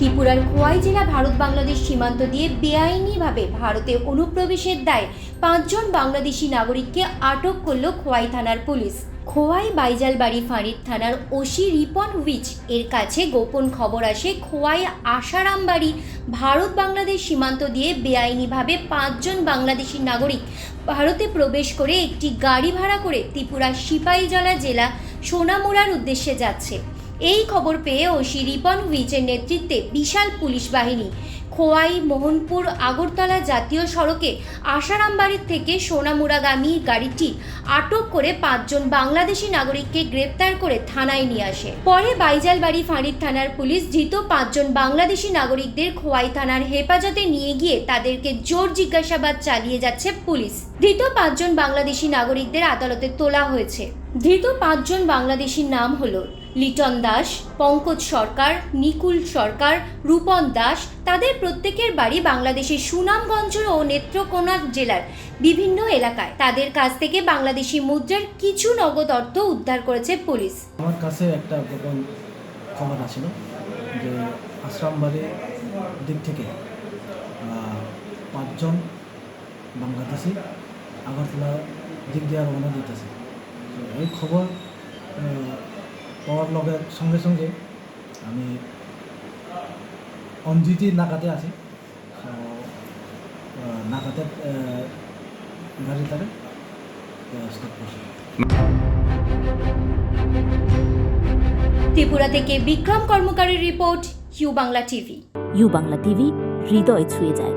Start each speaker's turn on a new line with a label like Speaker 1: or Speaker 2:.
Speaker 1: ত্রিপুরার খোয়াই জেলা ভারত বাংলাদেশ সীমান্ত দিয়ে বেআইনিভাবে ভারতে অনুপ্রবেশের দায়ে পাঁচজন বাংলাদেশি নাগরিককে আটক করল খোয়াই থানার পুলিশ। খোয়াই বাইজালবাড়ি ফাঁড়ির থানার ওসি রিপন উইচ এর কাছে গোপন খবর আসে খোয়াই আশারামবাড়ি ভারত বাংলাদেশ সীমান্ত দিয়ে বেআইনিভাবে পাঁচজন বাংলাদেশি নাগরিক ভারতে প্রবেশ করে একটি গাড়ি ভাড়া করে ত্রিপুরার সিপাহীজলা জেলা সোনামুড়ার উদ্দেশ্যে যাচ্ছে। এই খবর পেয়ে ওসি রিপন উইচের নেতৃত্বে বিশাল পুলিশ বাহিনী খোয়াই, মোহনপুর, আগরতলা জাতীয় সড়কে আশারামবাড়ির থেকে সোনামুরাগামী গাড়িটি আটক করে পাঁচজন বাংলাদেশি নাগরিককে গ্রেপ্তার করে থানায় নিয়ে আসে। পরে বাইজালবাড়ি ফাঁড়ির থানার পুলিশ ধৃত পাঁচজন বাংলাদেশি নাগরিকদের খোয়াই থানার হেফাজতে নিয়ে গিয়ে তাদেরকে জোর জিজ্ঞাসাবাদ চালিয়ে যাচ্ছে পুলিশ। ধৃত পাঁচজন বাংলাদেশি নাগরিকদের আদালতে তোলা হয়েছে। ধৃত পাঁচজন বাংলাদেশির নাম হলো লিটন দাস, পঙ্কজ সরকার, নিকুল সরকার, রূপন দাস। তাদের প্রত্যেকের বাড়ি বাংলাদেশের সুনামগঞ্জ ও নেত্রকোনা জেলার বিভিন্ন এলাকায়। তাদের কাছ থেকে বাংলাদেশি মুদ্রার কিছু নগদ অর্থ উদ্ধার করেছে পুলিশ।
Speaker 2: আমার কাছে একটা গোপন খবর আছিল যে আশ্রমবাড়ির দিক থেকে পাঁচজন বাংলাদেশি আগরতলা দিক দিয়ে রওনা দিতেছে। এই খবর পাওয়ার লগের সঙ্গে সঙ্গে আমি অঞ্জিতি নাকাতে আছি। নাকাতে গাড়ি তারে স্টপ করছি।
Speaker 1: ত্রিপুরা থেকে Bikram কর্মকারের report U Bangla TV.
Speaker 3: U Bangla TV হৃদয় ছুঁয়ে যায়।